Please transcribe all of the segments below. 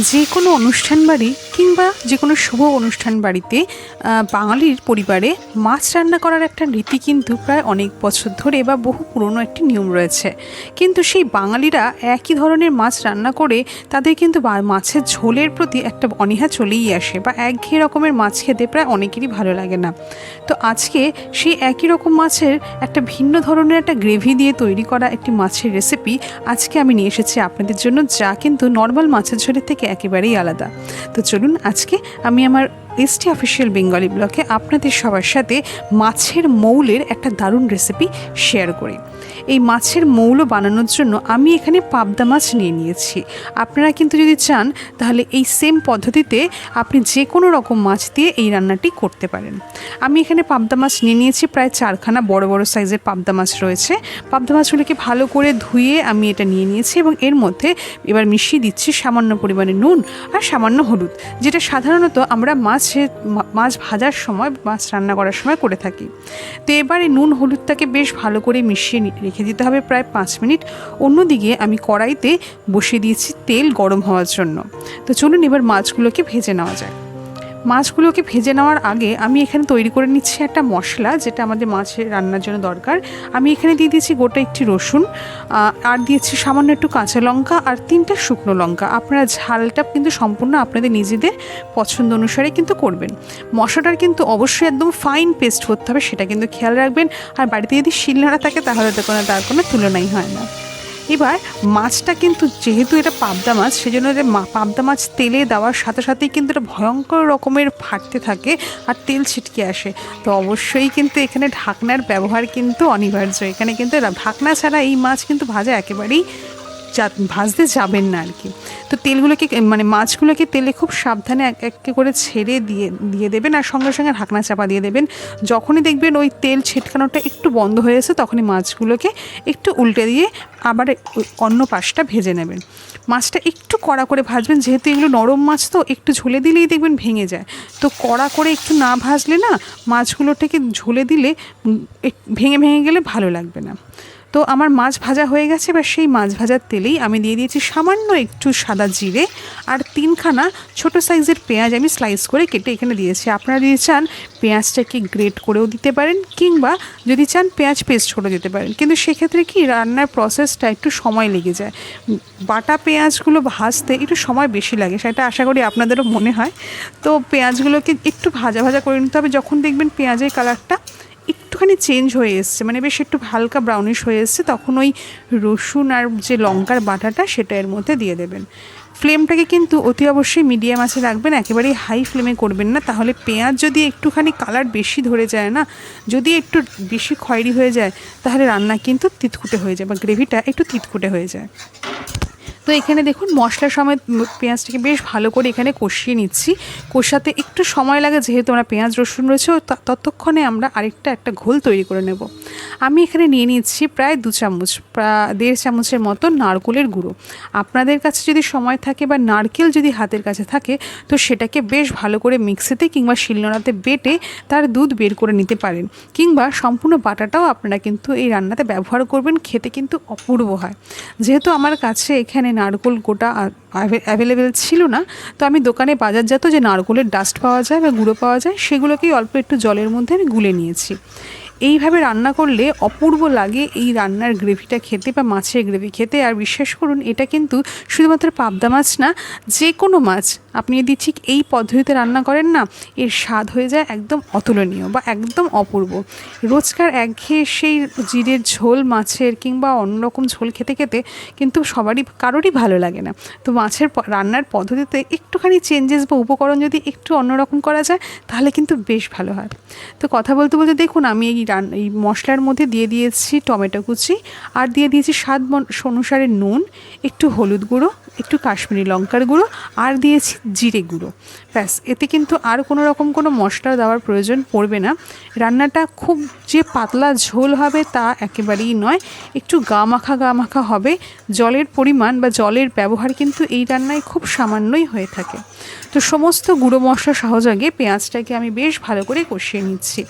যে কোনো অনুষ্ঠান বাড়ি কিংবা যে কোনো শুভ অনুষ্ঠান বাড়িতে বাঙালির পরিবারে মাছ রান্না করার একটা রীতি কিন্তু প্রায় অনেক বছর ধরে বা বহু পুরনো একটি নিয়ম রয়েছে। কিন্তু সেই বাঙালিরা একই ধরনের মাছ রান্না করে তাদের কিন্তু মাছের ঝোলের প্রতি একটা অনীহা চলেই আসে বা একঘেয়ে রকমের মাছ খেতে প্রায় অনেকেরই ভালো লাগে না। তো আজকে সেই একই রকম মাছের একটা ভিন্ন ধরনের একটা গ্রেভি দিয়ে তৈরি করা একটি মাছের রেসিপি আজকে আমি নিয়ে এসেছি আপনাদের জন্য, যা কিন্তু নর্মাল মাছের ঝোলের থেকে একেবারেই আলাদা। তো চলুন আজকে আমি আমার এসটি অফিসিয়াল বেঙ্গলি ব্লকে আপনাদের সবার সাথে মাছের মৌলের একটা দারুণ রেসিপি শেয়ার করি। এই মাছের মৌল বানানোর জন্য আমি এখানে পাবদা মাছ নিয়ে নিয়েছি। আপনারা কিন্তু যদি চান, তাহলে এই সেম পদ্ধতিতে আপনি যে কোনো রকম মাছ দিয়ে এই রান্নাটি করতে পারেন। আমি এখানে পাবদা মাছ নিয়ে নিয়েছি, প্রায় চারখানা বড় বড় সাইজের পাবদা মাছ রয়েছে। পাবদা মাছগুলোকে ভালো করে ধুয়ে আমি এটা নিয়ে নিয়েছি এবং এর মধ্যে এবার মিশিয়ে দিচ্ছি সামান্য পরিমাণে নুন আর সামান্য হলুদ, যেটা সাধারণত আমরা মাছে মা- মাছ ভাজার সময়, মাছ রান্না করার সময় করে থাকি। তো এবারে নুন, হলুদটাকে বেশ ভালো করে মিশিয়ে রেখে দিতে হবে প্রায় পাঁচ মিনিট। অন্যদিকে আমি কড়াইতে বসিয়ে দিয়েছি তেল গরম হওয়ার জন্য। তো চলুন এবার মাছগুলোকে ভেজে নেওয়া যায় মাছগুলোকে ভেজে নেওয়ার আগে আমি এখানে তৈরি করে নিচ্ছি একটা মশলা, যেটা আমাদের মাছের রান্নার জন্য দরকার। আমি এখানে দিয়ে দিয়েছি গোটা একটি রসুন আর দিয়েছি সামান্য একটু কাঁচা লঙ্কা আর তিনটে শুকনো লঙ্কা। আপনারা ঝালটা কিন্তু সম্পূর্ণ আপনাদের নিজেদের পছন্দ অনুসারে কিন্তু করবেন। মশলাটার কিন্তু অবশ্যই একদম ফাইন পেস্ট করতে হবে, সেটা কিন্তু খেয়াল রাখবেন। আর বাড়িতে যদি শিলনোড়া থাকে, তাহলে তো কোনো, তার কোনো তুলনাই হয় না। এবার মাছটা কিন্তু যেহেতু এটা পাবদা মাছ, সেজন্য জন্য মা- পাবদা মাছ তেলে দেওয়ার সাথে সাথেই কিন্তু এটা ভয়ঙ্কর রকমের ফাটতে থাকে আর তেল ছিটকে আসে। তো অবশ্যই কিন্তু এখানে ঢাকনার ব্যবহার কিন্তু অনিবার্য। এখানে কিন্তু ঢাকনা ছাড়া এই মাছ কিন্তু ভাজা একেবারেই ভাজতে যাবেন না আর কি। তো তেলগুলোকে মানে মাছগুলোকে তেলে খুব সাবধানে এক এক করে ছেড়ে দিয়ে দিয়ে দেবেন আর সঙ্গে সঙ্গে ঢাকনা চাপা দিয়ে দেবেন। যখনই দেখবেন ওই তেল ছিটকানোটা একটু বন্ধ হয়েছে তখনই মাছগুলোকে একটু উল্টে দিয়ে আবার অন্য পাশটা ভেজে নেবেন। মাছটা একটু কড়া করে ভাজবেন, যেহেতু এগুলো নরম মাছ তো একটু ঝুলে দিলেই দেখবেন ভেঙে যায়। তো কড়া করে একটু না ভাজলে না মাছগুলোটাকে ঝুলে দিলে ভেঙে ভেঙে গেলে ভালো লাগবে না। তো আমার মাছ ভাজা হয়ে গেছে, এবার সেই মাছ ভাজার তেলেই আমি দিয়ে দিয়েছি সামান্য একটু সাদা জিরে আর তিনখানা ছোট সাইজের পেঁয়াজ আমি স্লাইস করে কেটে এখানে দিয়েছি। আপনারা যদি চান পেঁয়াজটাকে গ্রেট করেও দিতে পারেন কিংবা যদি চান পেঁয়াজ পেস্ট করে দিতে পারেন। কিন্তু সেক্ষেত্রে কি রান্নার প্রসেসটা একটু সময় লেগে যায়। বাটা পেঁয়াজগুলো ভাজতে একটু সময় বেশি লাগে, সেটা আশা করি আপনাদেরও মনে হয়। তো পেঁয়াজগুলোকে একটু ভাজা ভাজা করে নিতে হবে। যখন দেখবেন পেঁয়াজের কালারটা একটুখানি চেঞ্জ হয়ে এসছে মানে বেশ একটু হালকা ব্রাউনিশ হয়ে এসছে, তখন ওই রসুন আর যে লঙ্কার বাটাটা সেটা এর মধ্যে দিয়ে দেবেন। ফ্লেমটাকে কিন্তু অতি অবশ্যই মিডিয়াম আছে রাখবেন, একেবারেই হাই ফ্লেমে করবেন না, তাহলে পেঁয়াজ যদি একটুখানি কালার বেশি ধরে যায় না, যদি একটু বেশি খয়েরি হয়ে যায়, তাহলে রান্না কিন্তু তিতকুটে হয়ে যায় বা গ্রেভিটা একটু তিতকুটে হয়ে যায়। তো এখানে দেখুন মশলা সমেত ম- পেঁয়াজটাকে বেশ ভালো করে এখানে কষিয়ে নিচ্ছি। কষাতে একটু সময় লাগে, যেহেতু আমরা পেঁয়াজ, রসুন রয়েছে ততক্ষণে আমরা আরেকটা, একটা ঘোল তৈরি করে নেব। আমি এখানে নিয়ে নিচ্ছি প্রায় দু চামচ প্রায় দেড় চামচের মতো নারকেলের গুঁড়ো। আপনাদের কাছে যদি সময় থাকে বা নারকেল যদি হাতের কাছে থাকে, তো সেটাকে বেশ ভালো করে মিক্সিতে কিংবা শিলনোড়াতে বেটে তার দুধ বের করে নিতে পারেন। কিংবা সম্পূর্ণ বাটাটাও আপনারা কিন্তু এই রান্নাতে ব্যবহার করবেন, খেতে কিন্তু অপূর্ব হয়। যেহেতু আমার কাছে এখানে নারকেল গোটা অ্যাভেলেবেল ছিল না। তো আমি দোকানে বাজারজাত যে নারকোলের ডাস্ট পাওয়া যায় বা গুঁড়ো পাওয়া যায়, সেগুলোকেই অল্প একটু জলের মধ্যে আমি গুলে নিয়েছি। এইভাবে রান্না করলে অপূর্ব লাগে এই রান্নার গ্রেভিটা খেতে বা মাছের গ্রেভি খেতে। আর বিশ্বাস করুন, এটা কিন্তু শুধুমাত্র পাবদা মাছ না যে কোনো মাছ আপনি যদি ঠিক এই পদ্ধতিতে রান্না করেন না, এর স্বাদ হয়ে যায় একদম অতুলনীয় বা একদম অপূর্ব। রোজকার একঘেয়ে সেই জিরের ঝোল, মাছের কিংবা অন্যরকম ঝোল খেতে খেতে কিন্তু সবারই, কারোরই ভালো লাগে না। তো মাছের রান্নার পদ্ধতিতে একটুখানি চেঞ্জেস বা উপকরণ যদি একটু অন্যরকম করা যায়, তাহলে কিন্তু বেশ ভালো হয়। তো কথা বলতে বলতে দেখুন, আমি এই রান, এই মশলার মধ্যে দিয়ে দিয়েছি টমেটো কুচি, আর দিয়ে দিয়েছি স্বাদ অনুসারে নুন, একটু হলুদ গুঁড়ো একটু কাশ্মীরি লঙ্কার গুঁড়ো, আর দিয়েছি জিরে গুঁড়ো। ব্যাস, এতে কিন্তু আর কোনো রকম কোনো মশলা দেওয়ার প্রয়োজন পড়বে না। রান্নাটা খুব যে পাতলা ঝোল হবে তা একেবারেই নয়, একটু গা মাখা গা মাখা হবে। জলের পরিমাণ বা জলের ব্যবহার কিন্তু এই রান্নায় খুব সামান্যই হয়ে থাকে। তো সমস্ত গুঁড়ো মশলা সহযোগে পেঁয়াজটাকে আমি বেশ ভালো করে কষিয়ে নিচ্ছি।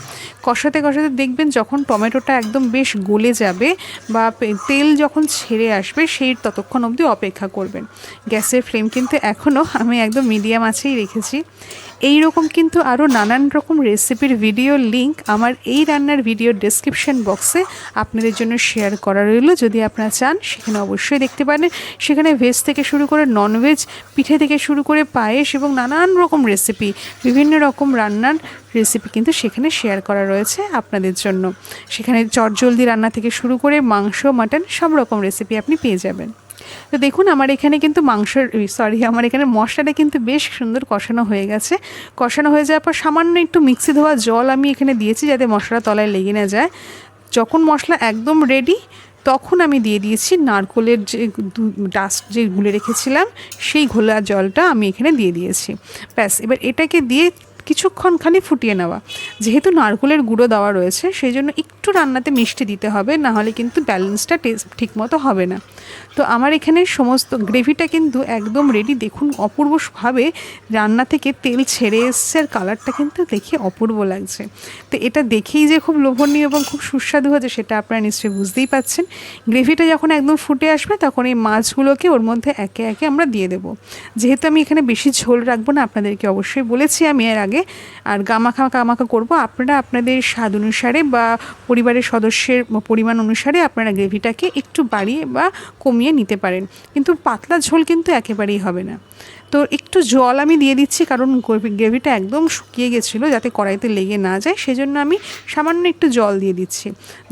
কষাতে কষাতে দেখবেন যখন টমেটোটা একদম বেশ গলে যাবে বা তেল যখন ছেড়ে আসবে, সেই ততক্ষণ অবধি অপেক্ষা করবেন। গ্যাসের ফ্লেম কিন্তু এখনও আমি একদম মিডিয়াম আছেই রেখেছি। এই রকম কিন্তু আরও নানান রকম রেসিপির ভিডিও লিংক আমার এই রান্নার ভিডিও ডেসক্রিপশন বক্সে আপনাদের জন্য শেয়ার করা রইল। যদি আপনারা চান, সেখানে অবশ্যই দেখতে পারেন। সেখানে ভেজ থেকে শুরু করে ননভেজ পিঠে থেকে শুরু করে পায়েস এবং নানান রকম রেসিপি বিভিন্ন রকম রান্নার রেসিপি কিন্তু সেখানে শেয়ার করা রয়েছে আপনাদের জন্য। সেখানে চটজলদি রান্না থেকে শুরু করে মাংস, মাটন সব রকম রেসিপি আপনি পেয়ে যাবেন। তো দেখুন, আমার এখানে কিন্তু মাংস সরি আমার এখানে মশলাটা কিন্তু বেশ সুন্দর কষানো হয়ে গেছে। কষানো হয়ে যাওয়ার পর সামান্য একটু মিক্সি ধোয়া জল আমি এখানে দিয়েছি যাতে মশলা তলায় লেগে না যায়। যখন মশলা একদম রেডি তখন আমি দিয়ে দিয়েছি নারকোলের যে ডাস্ট যে গুলে রেখেছিলাম, সেই ঘোলা জলটা আমি এখানে দিয়ে দিয়েছি। ব্যাস, এবার এটাকে দিয়ে কিছুক্ষণ খালি ফুটিয়ে নেওয়া। যেহেতু নারকোলের গুঁড়ো দেওয়া রয়েছে সেই জন্য একটু রান্নাতে মিষ্টি দিতে হবে, না হলে কিন্তু ব্যালেন্সটা টেস্ট ঠিকমতো হবে না। তো আমার এখানে সমস্ত গ্রেভিটা কিন্তু একদম রেডি দেখুন অপূর্বভাবে রান্না থেকে তেল ছেড়ে এসছে আর কালারটা কিন্তু দেখে অপূর্ব লাগছে। তো এটা দেখেই যে খুব লোভনীয় এবং খুব সুস্বাদু হয়েছে, সেটা আপনারা নিশ্চয়ই বুঝতেই পাচ্ছেন গ্রেভিটা যখন একদম ফুটে আসবে, তখন এই মাছগুলোকে ওর মধ্যে একে একে আমরা দিয়ে দেবো। যেহেতু আমি এখানে বেশি ঝোল রাখব না, আপনাদেরকে অবশ্যই বলেছি, আমি এর আর গামাখা কামাখা করব। আপনারা আপনাদের স্বাদ অনুসারে বা পরিবারের সদস্যের পরিমাণ অনুসারে আপনারা গ্রেভিটাকে একটু বাড়িয়ে বা কমিয়ে নিতে পারেন। কিন্তু পাতলা ঝোল কিন্তু একেবারেই হবে না। তো একটু জল আমি দিয়ে দিচ্ছি, কারণ গ্রেভিটা একদম শুকিয়ে গেছিল যাতে কড়াইতে লেগে না যায়, সেজন্য আমি সামান্য একটু জল দিয়ে দিচ্ছি।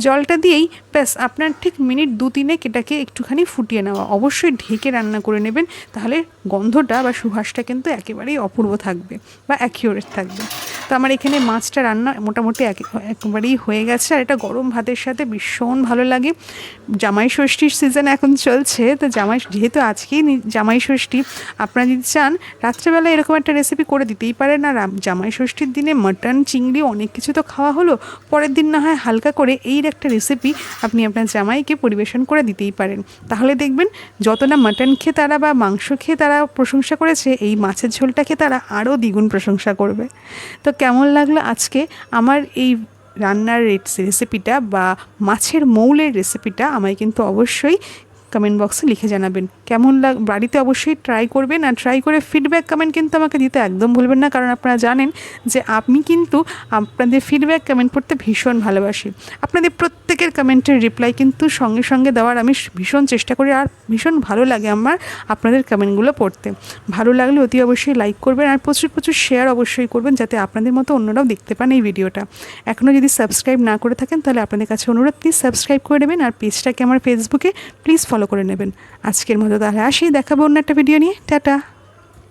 জলটা দিয়েই ব্যাস, আপনার ঠিক মিনিট দু তিনে এটাকে একটুখানি ফুটিয়ে নেওয়া। অবশ্যই ঢেকে রান্না করে নেবেন, তাহলে গন্ধটা বা সুভাষটা কিন্তু একেবারেই অপূর্ব থাকবে বা অ্যাকিউরেট থাকবে। তো আমার এখানে মাছটা রান্না মোটামুটি একেবারেই হয়ে গেছে। আর এটা গরম ভাতের সাথে ভীষণ ভালো লাগে। জামাই ষষ্ঠীর সিজন এখন চলছে। তো জামাই যেহেতু আজকেই জামাই ষষ্ঠী, আপনারা যদি চান, রাত্রেবেলা এরকম একটা রেসিপি করে দিতেই পারেন। আর জামাই ষষ্ঠীর দিনে মাটন, চিংড়ি অনেক কিছু তো খাওয়া হলো। পরের দিন না হয় হালকা করে এই একটা রেসিপি আপনি আপনার জামাইকে পরিবেশন করে দিতেই পারেন। তাহলে দেখবেন যত না মাটন খেয়ে তারা বা মাংস খেয়ে তারা প্রশংসা করেছে, এই মাছের ঝোলটা খেয়ে তারা আরও দ্বিগুণ প্রশংসা করবে। তো কেমন লাগল আজকে? আমার এই রান্নার রেসিপিটা বা মাছের মৌলের রেসিপিটা আমায় কিন্তু অবশ্যই কমেন্ট বক্সে লিখে জানাবেন। কেমন লাগ, বাড়িতে অবশ্যই ট্রাই করবেন আর ট্রাই করে ফিডব্যাক কমেন্ট কিন্তু আমাকে দিতে একদম ভুলবেন না। কারণ আপনারা জানেন যে আমি কিন্তু আপনাদের ফিডব্যাক কমেন্ট পড়তে ভীষণ ভালোবাসি। আপনাদের প্রত্যেকের কমেন্টের রিপ্লাই কিন্তু সঙ্গে সঙ্গে দেওয়ার আমি ভীষণ চেষ্টা করি আর ভীষণ ভালো লাগে আমার আপনাদের কমেন্টগুলো পড়তে। ভালো লাগলে অতি অবশ্যই লাইক করবেন আর প্রচুর প্রচুর শেয়ার অবশ্যই করবেন যাতে আপনাদের মতো অন্যরাও দেখতে পান এই ভিডিওটা। এখনও যদি সাবস্ক্রাইব না করে থাকেন তাহলে আপনাদের কাছে অনুরোধ প্লিজ সাবস্ক্রাইব করে নেবেন আর পেজটাকে আমার ফেসবুকে প্লিজ ফলো করে নেবেন। আজকের মতো তাহলে আসি দেখাবো অন্য একটা ভিডিও নিয়ে। টাটা।